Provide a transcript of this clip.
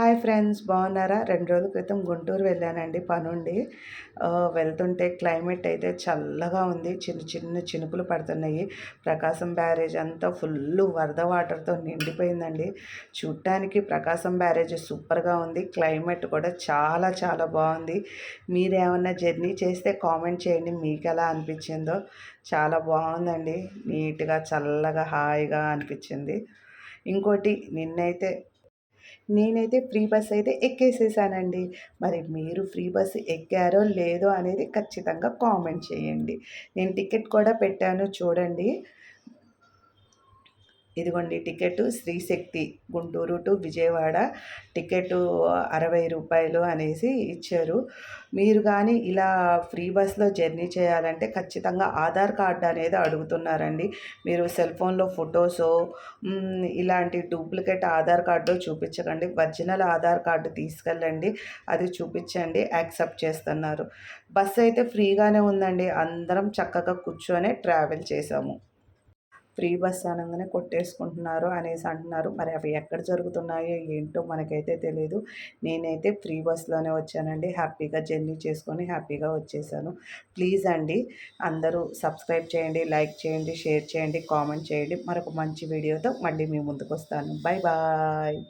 Hi friends బాగున్నారా? రెండు రోజుల క్రితం గుంటూరు వెళ్ళానండి పనుండి. వెళ్తుంటే క్లైమేట్ అయితే చల్లగా ఉంది. చిన్న చిన్న చినుకులు పడుతున్నాయి. ప్రకాశం బ్యారేజ్ అంతా ఫుల్ వరద వాటర్తో నిండిపోయిందండి. చూడటానికి ప్రకాశం బ్యారేజ్ సూపర్గా ఉంది. క్లైమేట్ కూడా చాలా చాలా బాగుంది. మీరేమన్నా జర్నీ చేస్తే కామెంట్ చేయండి. మీకు ఎలా అనిపించిందో చాలా బాగుందండి. నీట్గా చల్లగా హాయిగా అనిపించింది. ఇంకోటి నిన్నైతే నేనైతే ఫ్రీ బస్ అయితే ఎక్కేసేసానండి. మరి మీరు ఫ్రీ బస్ ఎక్కారో లేదో అనేది ఖచ్చితంగా కామెంట్ చేయండి. నేను టికెట్ కూడా పెట్టాను చూడండి. ఇదిగోండి ticket Srishakti Guntur to Vijayawada. Ticket అరవై రూపాయలు అనేసి ఇచ్చారు. మీరు కానీ ఇలా ఫ్రీ బస్లో జర్నీ చేయాలంటే ఖచ్చితంగా ఆధార్ కార్డు అనేది అడుగుతున్నారండి. మీరు సెల్ ఫోన్లో ఫొటోసో ఇలాంటి డూప్లికేట్ ఆధార్ కార్డు చూపించకండి. ఒరిజినల్ ఆధార్ కార్డు తీసుకెళ్ళండి. అది చూపించండి. యాక్సెప్ట్ చేస్తున్నారు. బస్సు అయితే ఫ్రీగానే ఉందండి. అందరం చక్కగా కూర్చొని ట్రావెల్ చేసాము. ఫ్రీ బస్ అనగానే కొట్టేసుకుంటున్నారు అనేసి అంటున్నారు. మరి అవి ఎక్కడ జరుగుతున్నాయో ఏంటో మనకైతే తెలియదు నేనైతే ఫ్రీ బస్లోనే వచ్చానండి. హ్యాపీగా జర్నీ చేసుకొని హ్యాపీగా వచ్చేసాను. ప్లీజ్ అండి అందరూ సబ్స్క్రైబ్ చేయండి లైక్ చేయండి షేర్ చేయండి కామెంట్ చేయండి. మరొక మంచి వీడియోతో మళ్ళీ మీ ముందుకు వస్తాను. Bye bye.